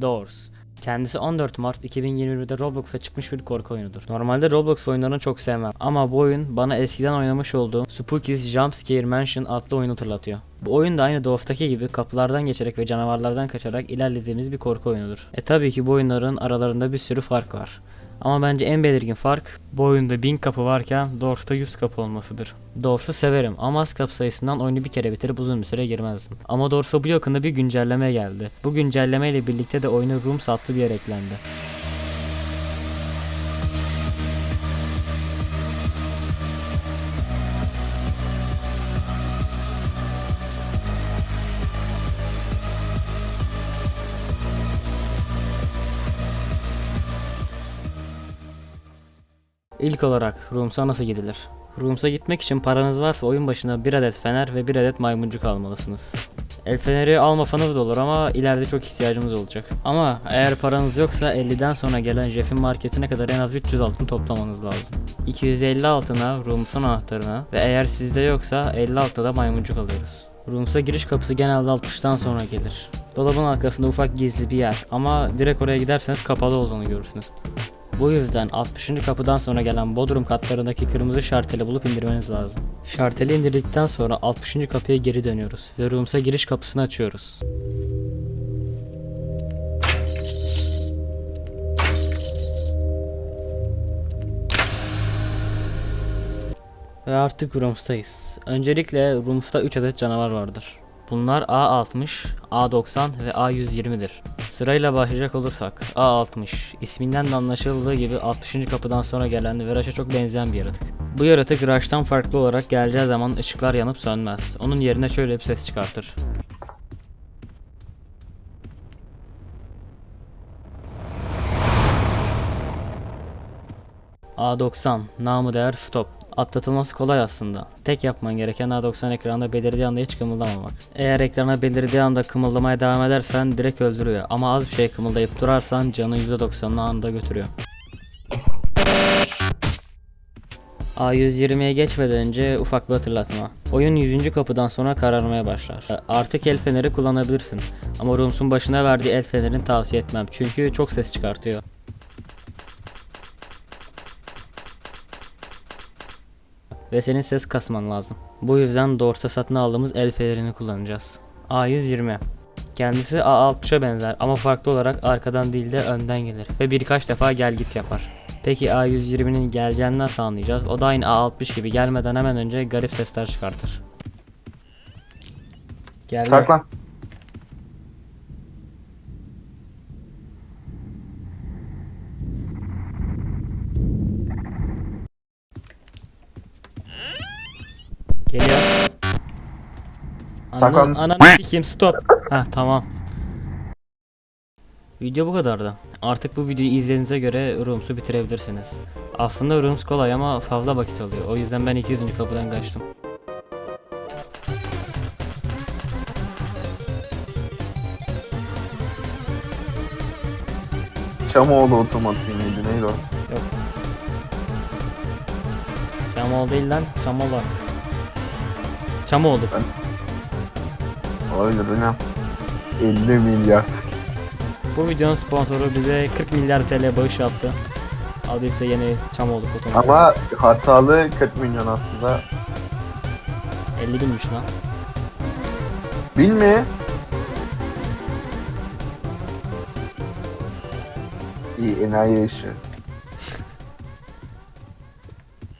Doors. Kendisi 14 Mart 2021'de Roblox'a çıkmış bir korku oyunudur. Normalde Roblox oyunlarını çok sevmem ama bu oyun bana eskiden oynamış olduğum Spooky's Jumpscare Mansion adlı oyunu hatırlatıyor. Bu oyun da aynı Doors'taki gibi kapılardan geçerek ve canavarlardan kaçarak ilerlediğimiz bir korku oyunudur. E tabii ki bu oyunların aralarında bir sürü fark var. Ama bence en belirgin fark bu oyunda 1000 kapı varken Doors'ta 100 kapı olmasıdır. Doors'u severim ama az kapı sayısından oyunu bir kere bitirip uzun bir süre girmezdim. Ama Doors'a bu yakında bir güncelleme geldi. Bu güncelleme ile birlikte de oyuna Rooms adlı bir yer eklendi. İlk olarak Rooms'a nasıl gidilir? Rooms'a gitmek için paranız varsa oyun başına bir adet fener ve bir adet maymuncuk almalısınız. El feneri almasanız da olur ama ileride çok ihtiyacımız olacak. Ama eğer paranız yoksa 50'den sonra gelen Jeff'in marketine kadar en az 300 altın toplamanız lazım. 250 altına Rooms'un anahtarına ve eğer sizde yoksa 50 altta da maymuncuk alıyoruz. Rooms'a giriş kapısı genelde 60'tan sonra gelir. Dolabın arkasında ufak gizli bir yer ama direkt oraya giderseniz kapalı olduğunu görürsünüz. Bu yüzden 60. kapıdan sonra gelen bodrum katlarındaki kırmızı şarteli bulup indirmeniz lazım. Şarteli indirdikten sonra 60. kapıya geri dönüyoruz ve rooms'a giriş kapısını açıyoruz. Ve artık Rooms'tayız. Öncelikle Rooms'ta 3 adet canavar vardır. Bunlar A60, A90 ve A120'dir. Sırayla başlayacak olursak A60 isminden de anlaşıldığı gibi 60. kapıdan sonra gelen ve Rush'a çok benzeyen bir yaratık. Bu yaratık Rush'tan farklı olarak geleceği zaman ışıklar yanıp sönmez. Onun yerine şöyle bir ses çıkartır. A90 namı değer stop. Atlatılması kolay aslında. Tek yapman gereken A90 ekranda belirdiği anda hiç kımıldamamak. Eğer ekrana belirdiği anda kımıldamaya devam edersen direkt öldürüyor. Ama az bir şey kımıldayıp durarsan canı %90'ını anında götürüyor. A120'ye geçmeden önce ufak bir hatırlatma. Oyun 100. kapıdan sonra kararmaya başlar. Artık el feneri kullanabilirsin. Ama Rooms'un başına verdiği el fenerini tavsiye etmem. Çünkü çok ses çıkartıyor. Ve senin ses kasman lazım. Bu yüzden Dors'ta satın aldığımız el fenerini kullanacağız. A120 Kendisi A60'a benzer ama farklı olarak arkadan değil de önden gelir ve birkaç defa gel git yapar. Peki A120'nin geleceğini nasıl anlayacağız? O da aynı A60 gibi gelmeden hemen önce garip sesler çıkartır. Geldi. Saklan. Geliyor. Saklan. Ananı, sikeyim stop. Heh tamam. Video bu kadardı. Artık bu videoyu izlediğinize göre Rooms'u bitirebilirsiniz. Aslında Rooms kolay ama fazla vakit alıyor. O yüzden ben 200. kapıdan kaçtım. Çamoğlu otomatiği miydi neydi o? Yok. Çamoğlu değil lan, Çamolak. Çamoğlu. Öyle benim. 50 milyar. Bu videonun sponsoru bize 40 milyar TL bağış yaptı. Adıysa yeni Çamoğlu otomobil. Ama hatalı 40 milyon aslında. 50 binmiş lan. İyi enayi işi.